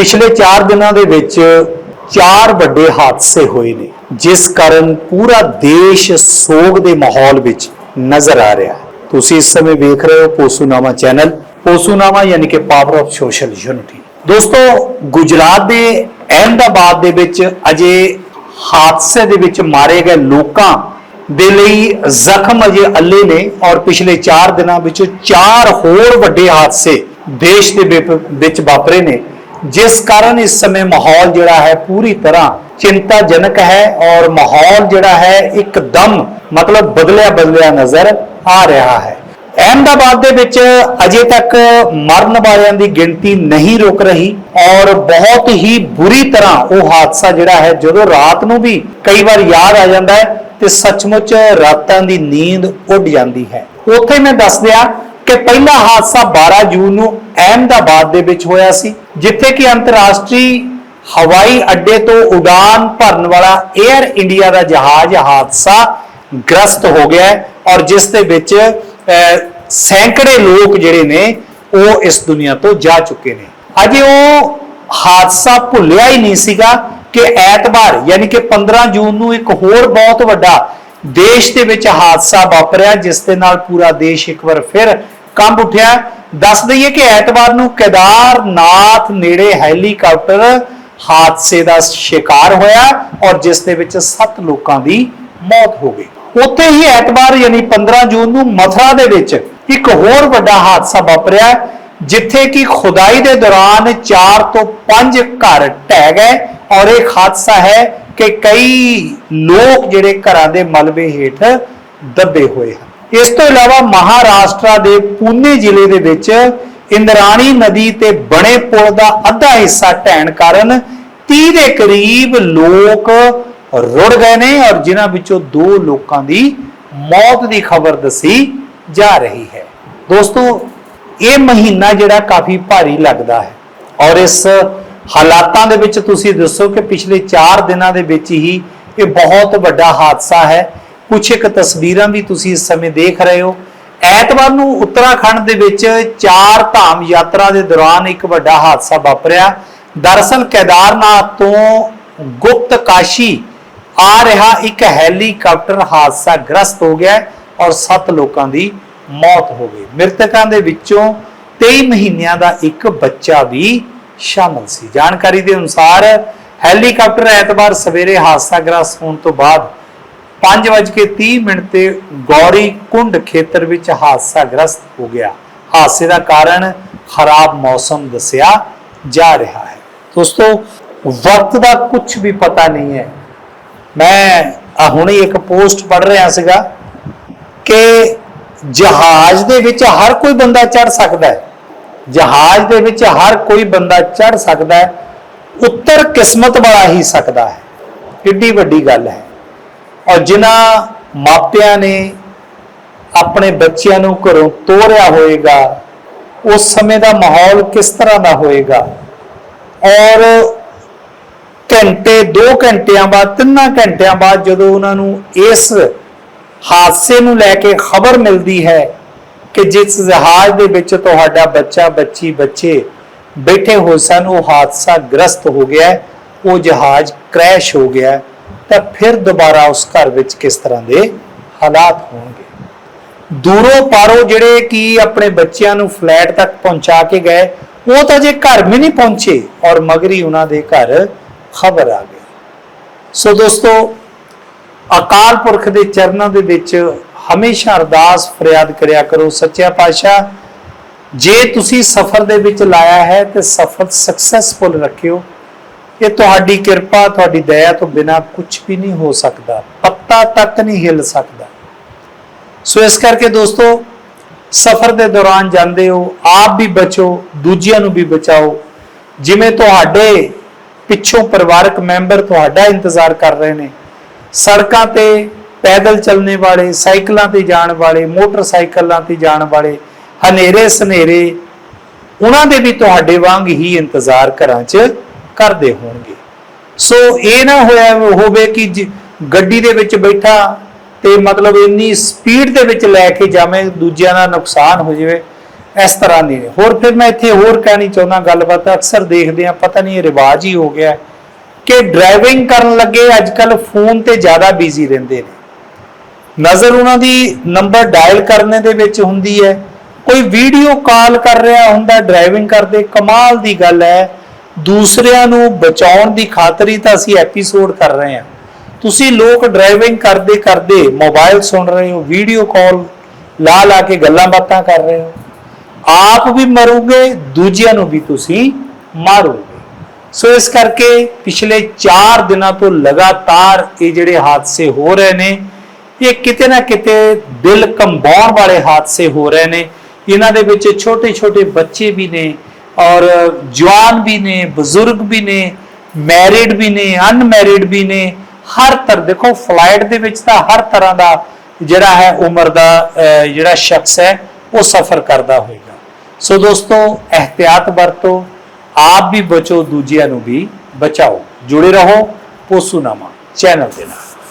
ਪਿਛਲੇ 4 ਦਿਨਾਂ ਦੇ ਵਿੱਚ ਚਾਰ ਵੱਡੇ ਹਾਦਸੇ ਹੋਏ ਨੇ, ਜਿਸ ਕਾਰਨ ਪੂਰਾ ਦੇਸ਼ ਸੋਗ ਦੇ ਮਾਹੌਲ ਵਿੱਚ ਨਜ਼ਰ ਆ ਰਿਹਾ ਹੈ। ਤੁਸੀਂ ਇਸ ਸਮੇਂ ਵੇਖ ਰਹੇ ਹੋ ਪੋਸੂਨਾਮਾ ਚੈਨਲ, ਪੋਸੂਨਾਮਾ ਯਾਨੀ ਕਿ ਪਾਵਰ ਆਫ ਸੋਸ਼ਲ ਯੂਨਿਟੀ ਦੋਸਤੋ, ਗੁਜਰਾਤ ਦੇ ਅਹਿਮਦਾਬਾਦ ਦੇ ਵਿੱਚ ਅਜੇ ਹਾਦਸੇ ਦੇ ਵਿੱਚ ਮਾਰੇ ਗਏ ਲੋਕਾਂ ਦੇ ਲਈ ਜ਼ਖਮ ਅਜੇ ਅੱਲੇ ਨੇ ਔਰ ਪਿਛਲੇ 4 ਦਿਨਾਂ ਵਿੱਚ ਚਾਰ ਹੋਰ ਵੱਡੇ ਹਾਦਸੇ ਦੇਸ਼ ਦੇ ਵਿੱਚ ਵਾਪਰੇ ਨੇ। ਜਿਸ ਕਾਰਨ ਇਸ ਸਮੇਂ ਮਾਹੌਲ ਜਿਹੜਾ ਹੈ ਪੂਰੀ ਤਰ੍ਹਾਂ ਚਿੰਤਾਜਨਕ ਹੈ ਔਰ ਮਾਹੌਲ ਜਿਹੜਾ ਹੈ ਇੱਕਦਮ ਮਤਲਬ ਬਦਲਿਆ ਬਦਲਿਆ ਨਜ਼ਰ ਆ ਰਿਹਾ ਹੈ। ਅਹਿਮਦਾਬਾਦ ਦੇ ਵਿੱਚ ਅਜੇ ਤੱਕ ਮਰਨ ਵਾਲਿਆਂ ਦੀ ਗਿਣਤੀ ਨਹੀਂ ਰੁਕ ਰਹੀ ਔਰ ਬਹੁਤ ਹੀ ਬੁਰੀ ਤਰ੍ਹਾਂ ਉਹ ਹਾਦਸਾ ਜਿਹੜਾ ਹੈ ਜਦੋਂ ਰਾਤ ਨੂੰ ਵੀ ਕਈ ਵਾਰ ਯਾਦ ਆ ਜਾਂਦਾ ਹੈ ਤੇ ਸੱਚਮੁੱਚ ਰਾਤਾਂ ਦੀ ਨੀਂਦ ਉੱਡ ਜਾਂਦੀ ਹੈ। ਉੱਥੇ ਮੈਂ ਦੱਸ ਦਿਆਂ ਕਿ ਪਹਿਲਾ ਹਾਦਸਾ 12 ਜੂਨ ਨੂੰ ਅਹਿਮਦਾਬਾਦ ਦੇ ਵਿੱਚ ਹੋਇਆ ਸੀ, ਜਿੱਥੇ ਕਿ ਅੰਤਰਰਾਸ਼ਟਰੀ ਹਵਾਈ ਅੱਡੇ ਤੋਂ ਉਡਾਨ ਭਰਨ ਵਾਲਾ 에ਅਰ ਇੰਡੀਆ ਦਾ ਜਹਾਜ਼ ਹਾਦਸਾ ਗ੍ਰਸਤ ਹੋ ਗਿਆ ਔਰ ਜਿਸ ਦੇ ਵਿੱਚ ਸੈਂਕੜੇ ਲੋਕ ਜਿਹੜੇ ਨੇ, ਉਹ ਇਸ ਦੁਨੀਆ ਤੋਂ ਜਾ ਚੁੱਕੇ ਨੇ। ਅਜੇ ਉਹ ਹਾਦਸਾ ਭੁੱਲਿਆ ਹੀ ਨਹੀਂ ਸੀਗਾ ਕਿ ਐਤਵਾਰ, ਯਾਨੀ ਕਿ 15 ਜੂਨ ਨੂੰ ਇੱਕ ਹੋਰ ਬਹੁਤ ਵੱਡਾ ਦੇਸ਼ ਦੇ ਵਿੱਚ ਹਾਦਸਾ ਵਾਪਰਿਆ, ਜਿਸ ਦੇ ਨਾਲ ਪੂਰਾ ਦੇਸ਼ ਇੱਕ ਵਾਰ ਫਿਰ ਕੰਬ ਉੱਠਿਆ। ਦੱਸ ਦਈਏ ਕਿ ਐਤਵਾਰ ਨੂੰ ਕੇਦਾਰਨਾਥ ਨੇੜੇ ਹੈਲੀਕਾਪਟਰ ਹਾਦਸੇ ਦਾ ਸ਼ਿਕਾਰ ਹੋਇਆ ਔਰ ਜਿਸ ਦੇ ਵਿੱਚ 7 ਲੋਕਾਂ ਦੀ ਮੌਤ ਹੋ ਗਈ। ਉੱਥੇ ਹੀ ਐਤਵਾਰ ਯਾਨੀ 15 ਜੂਨ ਨੂੰ ਮਥੁਰਾ ਦੇ ਵਿੱਚ ਇੱਕ ਹੋਰ ਵੱਡਾ ਹਾਦਸਾ ਵਾਪਰਿਆ, ਜਿੱਥੇ ਕਿ ਖੁਦਾਈ ਦੇ ਦੌਰਾਨ 4 ਤੋਂ 5 ਘਰ ਢਹਿ ਗਏ ਔਰ ਇਹ ਹਾਦਸਾ ਹੈ ਕਿ ਕਈ ਲੋਕ ਜਿਹੜੇ ਘਰਾਂ ਦੇ ਮਲਬੇ ਹੇਠ ਦੱਬੇ ਹੋਏ ਹਨ। ਇਸ ਤੋਂ ਇਲਾਵਾ ਮਹਾਰਾਸ਼ਟਰ ਦੇ ਪੂਨੇ ਜ਼ਿਲ੍ਹੇ ਦੇ ਵਿੱਚ ਇੰਦਰਾਣੀ ਨਦੀ ਤੇ ਬਣੇ ਪੁਲ ਦਾ ਅੱਧਾ ਹਿੱਸਾ ਢਹਿਣ ਕਾਰਨ 30 ਦੇ ਕਰੀਬ ਲੋਕ ਰੁੜ ਗਏ ਨੇ ਔਰ ਜਿਨ੍ਹਾਂ ਵਿੱਚੋਂ ਦੋ ਲੋਕਾਂ ਦੀ ਮੌਤ ਦੀ ਖਬਰ ਦੱਸੀ ਜਾ ਰਹੀ ਹੈ। ਦੋਸਤੋ, ਇਹ ਮਹੀਨਾ ਜਿਹੜਾ ਕਾਫੀ ਭਾਰੀ ਲੱਗਦਾ ਹੈ ਔਰ ਇਸ ਹਾਲਾਤਾਂ ਦੇ ਵਿੱਚ ਤੁਸੀਂ ਦੱਸੋ ਕਿ ਪਿਛਲੇ 4 ਦਿਨਾਂ ਦੇ ਵਿੱਚ ਹੀ ਇਹ ਬਹੁਤ ਵੱਡਾ ਹਾਦਸਾ ਹੈ। ਕੁਝ ਇੱਕ ਤਸਵੀਰਾਂ ਵੀ ਤੁਸੀਂ ਇਸ ਸਮੇਂ ਦੇਖ ਰਹੇ ਹੋ। ਐਤਵਾਰ ਨੂੰ ਉੱਤਰਾਖੰਡ ਦੇ ਵਿੱਚ ਚਾਰ ਧਾਮ ਯਾਤਰਾ ਦੇ ਦੌਰਾਨ ਇੱਕ ਵੱਡਾ ਹਾਦਸਾ ਵਾਪਰਿਆ। ਦਰਅਸਲ ਕੇਦਾਰਨਾਥ ਤੋਂ ਗੁਪਤ ਕਾਸ਼ੀ ਆ ਰਿਹਾ, ਇੱਕ ਹੈਲੀਕਾਪਟਰ ਹਾਦਸਾ ਗ੍ਰਸਤ ਹੋ ਗਿਆ ਔਰ 7 ਲੋਕਾਂ ਦੀ ਮੌਤ ਹੋ ਗਈ। ਮ੍ਰਿਤਕਾਂ ਦੇ ਵਿੱਚੋਂ 23 ਮਹੀਨਿਆਂ ਦਾ ਇੱਕ ਬੱਚਾ ਵੀ ਸ਼ਾਮਲ ਸੀ। ਜਾਣਕਾਰੀ ਦੇ ਅਨੁਸਾਰ ਹੈਲੀਕਾਪਟਰ ਐਤਵਾਰ ਸਵੇਰੇ ਹਾਦਸਾ ਗ੍ਰਸਤ ਹੋਣ ਤੋਂ ਬਾਅਦ 5:30 ਮਿੰਟ ਤੇ ਗੌਰੀ ਕੁੰਡ ਖੇਤਰ ਵਿੱਚ ਹਾਦਸਾਗ੍ਰਸਤ ਹੋ ਗਿਆ। ਹਾਦਸੇ ਦਾ ਕਾਰਨ ਖਰਾਬ ਮੌਸਮ ਦੱਸਿਆ ਜਾ ਰਿਹਾ ਹੈ। ਦੋਸਤੋ ਵਕਤ ਦਾ ਕੁਝ ਵੀ ਪਤਾ ਨਹੀਂ ਹੈ। ਮੈਂ ਹੁਣੇ ਇੱਕ ਪੋਸਟ ਪੜ੍ਹ ਰਿਹਾ ਸੀਗਾ ਕਿ ਜਹਾਜ਼ ਦੇ ਵਿੱਚ ਹਰ ਕੋਈ ਬੰਦਾ ਚੜ ਸਕਦਾ ਹੈ। ਜਹਾਜ਼ ਦੇ ਵਿੱਚ ਹਰ ਕੋਈ ਬੰਦਾ ਚੜ ਸਕਦਾ ਹੈ। ਉੱਤਰ ਕਿਸਮਤ ਵਾਲਾ ਹੀ ਸਕਦਾ ਹੈ। ਕਿੱਡੀ ਵੱਡੀ ਗੱਲ ਹੈ। ਔਰ ਜਿਨ੍ਹਾਂ ਮਾਪਿਆਂ ਨੇ ਆਪਣੇ ਬੱਚਿਆਂ ਨੂੰ ਘਰੋਂ ਤੋਰਿਆ ਹੋਏਗਾ, ਉਸ ਸਮੇਂ ਦਾ ਮਾਹੌਲ ਕਿਸ ਤਰ੍ਹਾਂ ਦਾ ਹੋਏਗਾ? ਔਰ ਘੰਟੇ 2 ਘੰਟਿਆਂ ਬਾਅਦ 3 ਘੰਟਿਆਂ ਬਾਅਦ ਜਦੋਂ ਉਹਨਾਂ ਨੂੰ ਇਸ ਹਾਦਸੇ ਨੂੰ ਲੈ ਕੇ ਖਬਰ ਮਿਲਦੀ ਹੈ ਕਿ ਜਿਸ ਜਹਾਜ਼ ਦੇ ਵਿੱਚ ਤੁਹਾਡਾ ਬੱਚਾ, ਬੱਚੀ, ਬੱਚੇ ਬੈਠੇ ਹੋਏ ਸਨ, ਉਹ ਹਾਦਸਾ ਗ੍ਰਸਤ ਹੋ ਗਿਆ, ਉਹ ਜਹਾਜ਼ ਕ੍ਰੈਸ਼ ਹੋ ਗਿਆ ਤਾਂ ਫਿਰ ਦੁਬਾਰਾ ਉਸ ਘਰ ਵਿੱਚ ਕਿਸ ਤਰ੍ਹਾਂ ਦੇ ਹਾਲਾਤ ਹੋਣਗੇ? ਦੂਰੋਂ ਪਾਰੋਂ ਜਿਹੜੇ ਕਿ ਆਪਣੇ ਬੱਚਿਆਂ ਨੂੰ ਫਲੈਟ ਤੱਕ ਪਹੁੰਚਾ ਕੇ ਗਏ, ਉਹ ਤਾਂ ਜੇ ਘਰ ਵੀ ਨਹੀਂ ਪਹੁੰਚੇ ਔਰ ਮਗਰੀ ਉਹਨਾਂ ਦੇ ਘਰ ਖਬਰ ਆ ਗਈ। ਸੋ ਦੋਸਤੋ, ਅਕਾਲ ਪੁਰਖ ਦੇ ਚਰਨਾਂ ਦੇ ਵਿੱਚ ਹਮੇਸ਼ਾ ਅਰਦਾਸ ਫਰਿਆਦ ਕਰਿਆ ਕਰੋ, ਸੱਚਿਆ ਪਾਤਸ਼ਾਹ, ਜੇ ਤੁਸੀਂ ਸਫ਼ਰ ਦੇ ਵਿੱਚ ਲਾਇਆ ਹੈ ਤੇ ਸਫ਼ਰ ਸਕਸੈਸਫੁਲ ਰੱਖਿਓ। ਇਹ ਤੁਹਾਡੀ ਕਿਰਪਾ, ਤੁਹਾਡੀ ਦਇਆ ਤੋਂ ਬਿਨਾ ਕੁਝ ਵੀ ਨਹੀਂ ਹੋ ਸਕਦਾ, ਪੱਤਾ ਤੱਕ ਨਹੀਂ ਹਿੱਲ ਸਕਦਾ। ਸੋ ਇਸ ਕਰਕੇ ਦੋਸਤੋ, ਸਫ਼ਰ ਦੇ ਦੌਰਾਨ ਜਾਂਦੇ ਹੋ, ਆਪ ਵੀ ਬਚੋ, ਦੂਜਿਆਂ ਨੂੰ ਵੀ ਬਚਾਓ। ਜਿਵੇਂ ਤੁਹਾਡੇ ਪਿੱਛੋਂ ਪਰਿਵਾਰਕ ਮੈਂਬਰ ਤੁਹਾਡਾ ਇੰਤਜ਼ਾਰ ਕਰ ਰਹੇ ਨੇ, ਸੜਕਾਂ ਤੇ ਪੈਦਲ ਚੱਲਣੇ ਵਾਲੇ, ਸਾਈਕਲਾਂ ਤੇ ਜਾਣ ਵਾਲੇ, ਮੋਟਰਸਾਈਕਲਾਂ ਤੇ ਜਾਣ ਵਾਲੇ ਹਨੇਰੇ ਸਨੇਰੇ ਉਹਨਾਂ ਦੇ ਵੀ ਤੁਹਾਡੇ ਵਾਂਗ ਹੀ ਇੰਤਜ਼ਾਰ ਘਰਾਂ 'ਚ ਕਰਦੇ ਹੋਣਗੇ। ਸੋ ਇਹ ਨਾ ਹੋਇਆ ਹੋਵੇ ਕਿ ਜ- ਗੱਡੀ ਦੇ ਵਿੱਚ ਬੈਠਾ ਤੇ ਮਤਲਬ ਇੰਨੀ ਸਪੀਡ ਦੇ ਵਿੱਚ ਲੈ ਕੇ ਜਾਵੇਂ, ਦੂਜਿਆਂ ਦਾ ਨੁਕਸਾਨ ਹੋ ਜਾਵੇ, ਇਸ ਤਰ੍ਹਾਂ ਦੀ। ਹੋਰ ਫਿਰ ਮੈਂ ਇੱਥੇ ਹੋਰ ਕਹਿਣੀ ਚਾਹੁੰਦਾ ਗੱਲਬਾਤ, ਅਕਸਰ ਦੇਖਦੇ ਆ ਪਤਾ ਨਹੀਂ ਇਹ ਰਿਵਾਜ ਹੀ ਹੋ ਗਿਆ ਕਿ ਡਰਾਈਵਿੰਗ ਕਰਨ ਲੱਗੇ ਅੱਜ ਕੱਲ ਫੋਨ ਤੇ ਜ਼ਿਆਦਾ ਬਿਜ਼ੀ ਰਹਿੰਦੇ ਨੇ। ਨਜ਼ਰ ਉਹਨਾਂ ਦੀ ਨੰਬਰ ਡਾਇਲ ਕਰਨੇ ਦੇ ਵਿੱਚ ਹੁੰਦੀ ਹੈ। ਕੋਈ ਵੀਡੀਓ ਕਾਲ ਕਰ ਰਿਹਾ ਹੁੰਦਾ ਡਰਾਈਵਿੰਗ ਕਰਦੇ, ਕਮਾਲ ਦੀ ਗੱਲ ਹੈ। ਦੂਸਰਿਆਂ ਨੂੰ ਬਚਾਉਣ ਦੀ ਖਾਤਰ ਹੀ ਤਾਂ ਅਸੀਂ ਐਪੀਸੋਡ ਕਰ ਰਹੇ ਹਾਂ। ਤੁਸੀਂ ਲੋਕ ਡਰਾਈਵਿੰਗ ਕਰਦੇ ਕਰਦੇ ਮੋਬਾਈਲ ਸੁਣ ਰਹੇ ਹੋ ਵੀਡੀਓ ਕਾਲ ਲਾ ਲਾ ਕੇ ਗੱਲਾਂ ਬਾਤਾਂ ਕਰ ਰਹੇ ਹੋ। ਆਪ ਵੀ ਮਰੋਗੇ, ਦੂਜਿਆਂ ਨੂੰ ਵੀ ਤੁਸੀਂ ਮਾਰੋਗੇ। ਸੋ ਇਸ ਕਰਕੇ ਪਿਛਲੇ 4 ਦਿਨਾਂ ਤੋਂ ਲਗਾਤਾਰ ਇਹ ਜਿਹੜੇ ਹਾਦਸੇ ਹੋ ਰਹੇ ਨੇ, ਇਹ ਕਿਤੇ ਨਾ ਕਿਤੇ ਦਿਲ ਕੰਬਾਉਣ ਵਾਲੇ ਹਾਦਸੇ ਹੋ ਰਹੇ ਨੇ। ਇਹਨਾਂ ਦੇ ਵਿੱਚ ਛੋਟੇ ਛੋਟੇ ਬੱਚੇ ਵੀ ਨੇ ਔਰ ਜਵਾਨ ਵੀ ਨੇ ਬਜ਼ੁਰਗ ਵੀ ਨੇ ਮੈਰਿਡ ਵੀ ਨੇ ਅਨਮੈਰਿਡ ਵੀ ਨੇ ਹਰ ਤਰ੍ਹਾਂ ਦੇਖੋ ਫਲਾਈਟ ਦੇ ਵਿੱਚ ਤਾਂ ਹਰ ਤਰ੍ਹਾਂ ਦਾ ਜਿਹੜਾ ਹੈ ਉਮਰ ਦਾ ਜਿਹੜਾ ਸ਼ਖਸ ਹੈ ਉਹ ਸਫ਼ਰ ਕਰਦਾ ਹੋਏਗਾ ਸੋ ਦੋਸਤੋ ਇhtiyat ਵਰਤੋ ਆਪ ਵੀ ਬਚੋ ਦੂਜਿਆਂ ਨੂੰ ਵੀ ਬਚਾਓ ਜੁੜੇ ਰਹੋ ਪੋਸੂਨਾਮਾ ਚੈਨਲ ਦੇ ਨਾਲ